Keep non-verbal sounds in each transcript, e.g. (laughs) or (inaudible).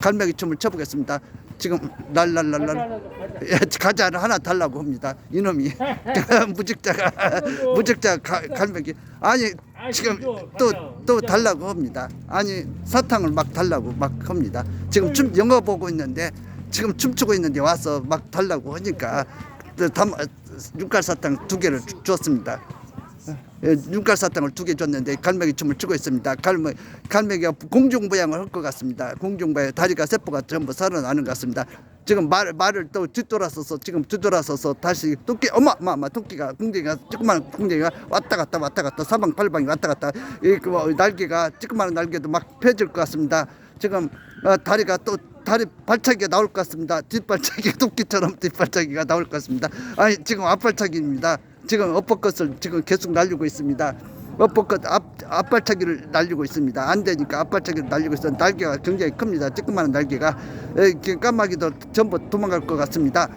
갈매기 춤을 춰보겠습니다. 지금 랄랄랄랄 예, 가자를 하나 달라고 합니다. 이놈이 (laughs) 무직자가 무직자 가, 갈매기 아니 지금 또 또 달라고 합니다. 아니 사탕을 막 달라고 막 합니다. 지금 춤 영화 보고 있는데 지금 춤추고 있는데 와서 막 달라고 하니까 그담 육갈 사탕 두 개를 주- 줬습니다. 예, 윤갈 사탕을 두 개 줬는데 갈매기 춤을 추고 있습니다. 갈매 갈매기가 공중부양을 할 것 같습니다. 공중부양 다리가 세포가 전부 살아나는 것 같습니다. 지금 말 말을 또 뒤돌아서서 지금 뒤돌아서서 다시 토끼 어마 어마 어마 토끼가 궁뎅이가 조그만 궁뎅이가 왔다 갔다 왔다 갔다 사방팔방이 왔다 갔다 이그 뭐 날개가 조그마한 날개도 막 펴질 것 같습니다. 지금 어, 다리가 또 다리 발차기가 나올 것 같습니다. 뒷발차기 (laughs) 토끼처럼 뒷발차기가 나올 것 같습니다. 아니 지금 앞발차기입니다. 지금 엎어컷을 지금 계속 날리고 있습니다. 엎어컷 앞 앞발차기를 날리고 있습니다. 안 되니까 앞발차기를 날리고 있어. 날개가 굉장히 큽니다. 조그마한 날개가 에, 그 까마귀도 전부 도망갈 것 같습니다.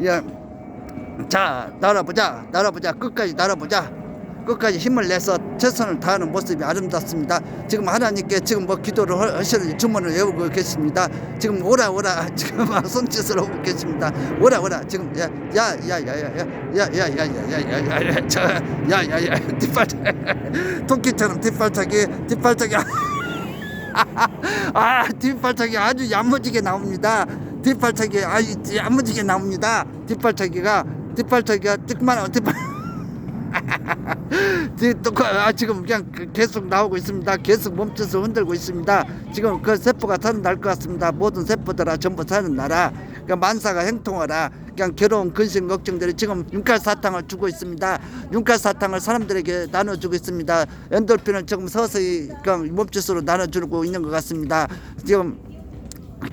예. 자 날아보자 날아보자 끝까지 날아보자 끝까지 힘을 내서 최선을 다하는 모습이 아름답습니다. 지금 하나님께 지금 뭐 기도를 하- 하시는 주문을 외우고 계십니다. 지금 오라 오라 지금 막 손짓을 하고 계십니다. 오라 오라 지금 야야야야야야야야야야야야야 야야야 뒷발차기 토끼처럼 뒷발차기 뒷발차기 아 뒷발차기 아주 야무지게 나옵니다. 뒷발차기 아주 야무지게 나옵니다. 뒷발차기가 뒷발차기가 조그만 뒷발 뒤- 또 그- 아, 지금 그냥 그- 계속 나오고 있습니다. 계속 멈춰서 흔들고 있습니다. 지금 그 세포가 살아날 것 같습니다. 모든 세포들아 전부 살아나라. 그러니까 만사가 행통하라. 그냥 괴로운 근심 걱정들이 지금 윤칼 사탕을 주고 있습니다. 윤칼 사탕을 사람들에게 나눠주고 있습니다. 엔돌핀을 지금 서서히 그냥 몸짓으로 나눠주고 있는 것 같습니다. 지금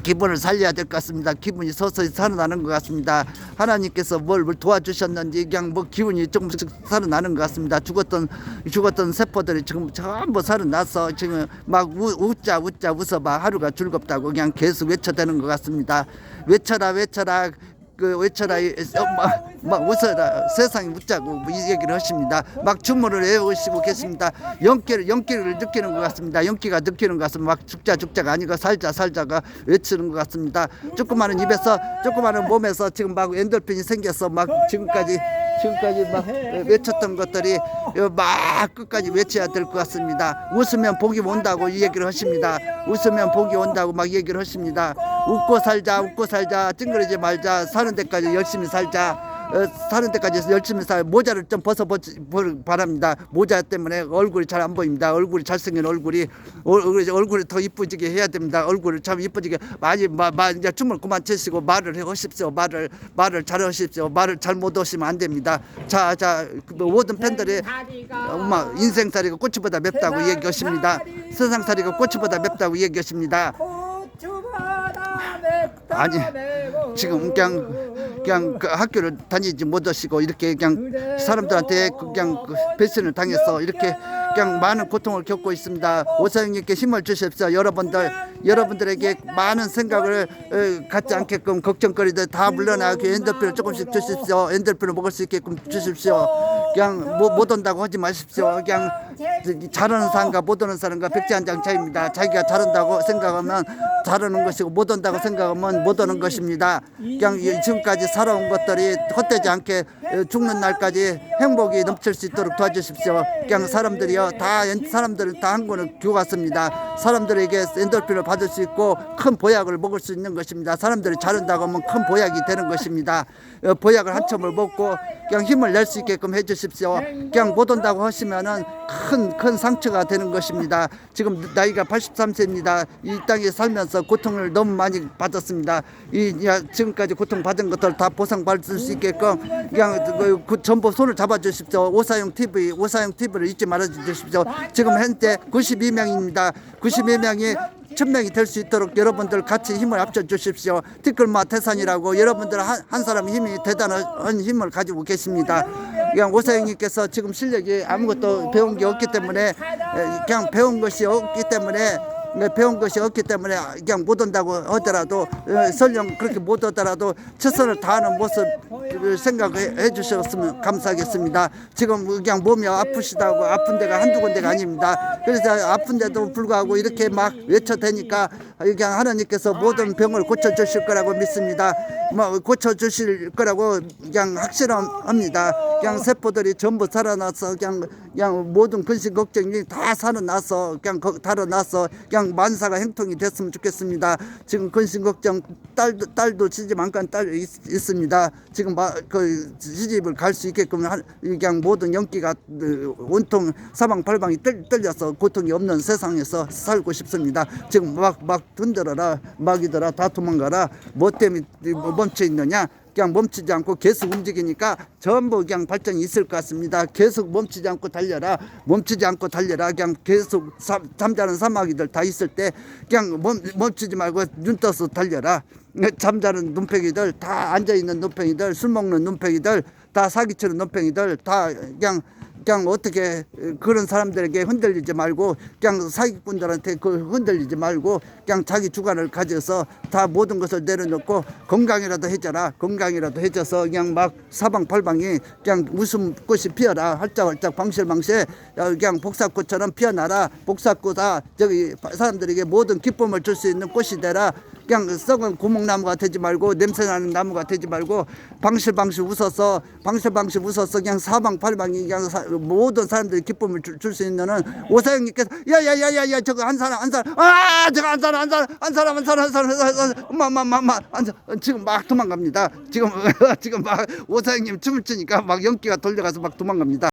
기분을 살려야 될 것 같습니다. 기분이 서서히 살아나는 것 같습니다. 하나님께서 뭘, 뭘 도와주셨는지 그냥 뭐 기분이 조금씩 살아나는 것 같습니다. 죽었던 죽었던 세포들이 지금 전부 살아나서 지금 막 우, 웃자 웃자 웃어봐 하루가 즐겁다고 그냥 계속 외쳐대는 것 같습니다. 외쳐라 외쳐라 그 외쳐라 이- 어, 막, 막 웃어라 세상이 웃자고 뭐이 얘기를 하십니다. 막 주문을 외우시고 계십니다. 연기를 연기를 느끼는 것 같습니다. 연기가 느끼는 것 같습니다. 막 죽자 죽자가 아니고 살자 살자가 외치는 것 같습니다. 조그마한 입에서 조그마한 몸에서 지금 막 엔돌핀이 생겨서 막 지금까지 지금까지 막 외쳤던 것들이 막 끝까지 외쳐야 될 것 같습니다. 웃으면 복이 온다고 이 얘기를 하십니다. 웃으면 복이 온다고 막 얘기를 하십니다. 웃고 살자, 웃고 살자, 찡그러지 말자, 사는 데까지 열심히 살자. 어, 사는 데까지 열심히 살 모자를 좀 벗어 보지 보- 바랍니다. 모자 때문에 얼굴이 잘 안 보입니다. 얼굴이 잘생긴 얼굴이 얼- 얼굴이, 얼굴이 더 이쁘지게 해야 됩니다. 얼굴을 참 이쁘지게 많이 마, 마, 이제 춤을 그만 추시고 말을 해 하십시오. 말을 말을 잘 하십시오. 말을 잘 못 하시면 안 됩니다. 자, 자, 그 모든 팬들이 엄마 인생살이가 꽃보다 맵다고 얘기하십니다. 세상살이가 꽃보다 맵다고 얘기하십니다. 아니, 지금 그냥 그냥 그 학교를 다니지 못하시고 이렇게 그냥 사람들한테 그냥 그 배신을 당해서 이렇게 그냥 많은 고통을 겪고 있습니다. 오사형님께 힘을 주십시오. 여러분들 여러분들에게 많은 생각을 어, 갖지 않게끔 걱정거리들 다 물러나게 엔돌핀을 조금씩 주십시오. 엔돌핀을 먹을 수 있게끔 주십시오. 그냥 뭐, 못 온다고 하지 마십시오. 그냥 잘하는 사람과 못 오는 사람과 백지 한 장 차이입니다. 자기가 잘한다고 생각하면 잘하는 것이고 못 온다고 생각하면 못 오는 것입니다. 그냥 이- 지금까지 살아온 것들이 헛되지 않게 어, 죽는 날까지 행복이 넘칠 수 있도록 도와주십시오. 그냥 사람들이요 다 엔- 사람들은 다 한 권을 교갔습니다. 사람들에게 엔돌핀을 받을 수 있고 큰 보약을 먹을 수 있는 것입니다. 사람들이 잘한다고 하면 큰 보약이 되는 것입니다. 어, 보약을 한 첨을 먹고 그냥 힘을 낼 수 있게끔 해주십시오. 그냥 못 온다고 하시면은 큰 큰 상처가 되는 것입니다. 지금 나이가 83세입니다. 이 땅에 살면서 고통을 너무 많이 받았습니다. 이 야, 지금까지 고통 받은 것들 다 보상받을 수 있게끔 그냥 그, 그 전부 손을 잡아주십시오. 오사용 TV 오사용 TV를 잊지 말아 주십시오. 지금 현재 92명입니다. 92명이 천명이 될 수 있도록 여러분들 같이 힘을 합쳐 주십시오. 티끌마 태산이라고 여러분들 한, 한 사람 힘이 대단한 힘을 가지고 계십니다. 그냥 오사영님께서 지금 실력이 아무것도 배운 게 없기 때문에 에, 그냥 배운 것이 없기 때문에 네, 배운 것이 없기 때문에 그냥 못 온다고 하더라도 어, 설령 그렇게 못 오더라도 최선을 다하는 모습을 생각해 주셨으면 감사하겠습니다. 지금 그냥 몸이 아프시다고 아픈 데가 한두 군데가 아닙니다. 그래서 아픈 데도 불구하고 이렇게 막 외쳐대니까 그냥 하나님께서 모든 병을 고쳐 주실 거라고 믿습니다. 뭐 고쳐 주실 거라고 그냥 확실합니다. 그냥 세포들이 전부 살아나서 그냥 그냥 모든 근심 걱정이 다 살아나서 그냥 거- 달아나서 그냥 만사가 행통이 됐으면 좋겠습니다. 지금 근심 걱정 딸도 딸도 시집 안간 딸 있, 있습니다. 지금 마, 그 시집을 갈 수 있게끔 한- 그냥 모든 연기가 그, 온통 사방팔방이 떨, 떨려서 고통이 없는 세상에서 살고 싶습니다. 지금 막 막 흔들어라 막이더라 다 도망가라 뭐 때문에 뭐 멈춰 있느냐? 그냥 멈추지 않고 계속 움직이니까 전부 그냥 발전이 있을 것 같습니다. 계속 멈추지 않고 달려라. 멈추지 않고 달려라. 그냥 계속 삼- 잠자는 사마귀들 다 있을 때 그냥 멈, 멈추지 말고 눈 떠서 달려라. 잠자는 눈팽이들 다 앉아 있는 눈팽이들 술 먹는 눈팽이들 다 사기치는 눈팽이들 다 그냥 그냥 어떻게 그런 사람들에게 흔들리지 말고 그냥 사기꾼들한테 그 흔들리지 말고 그냥 자기 주관을 가져서 다 모든 것을 내려놓고 건강이라도 해줘라 건강이라도 해줘서 그냥 막 사방팔방이 그냥 웃음꽃이 피어라 활짝활짝 방실방실 어, 그냥 복사꽃처럼 피어나라 복사꽃아 저기 사람들에게 모든 기쁨을 줄 수 있는 꽃이 되라 그냥 썩은 고목나무가 되지 말고 냄새나는 나무가 되지 말고 방실방실 웃어서 방실방실 웃어서 그냥 사방팔방이 그냥 사- 모든 사람들이 기쁨을 줄 수 있는 오사형님께서 야야야야야 저거 한 사람 한 사람 아 저거 한 사람 한 사람 한 사람 한 사람 한 사람 한 사람 엄마마마마 지금 막 도망갑니다 지금 지금 막 오사형님 춤을 추니까 막 연기가 돌려가서 막 도망갑니다.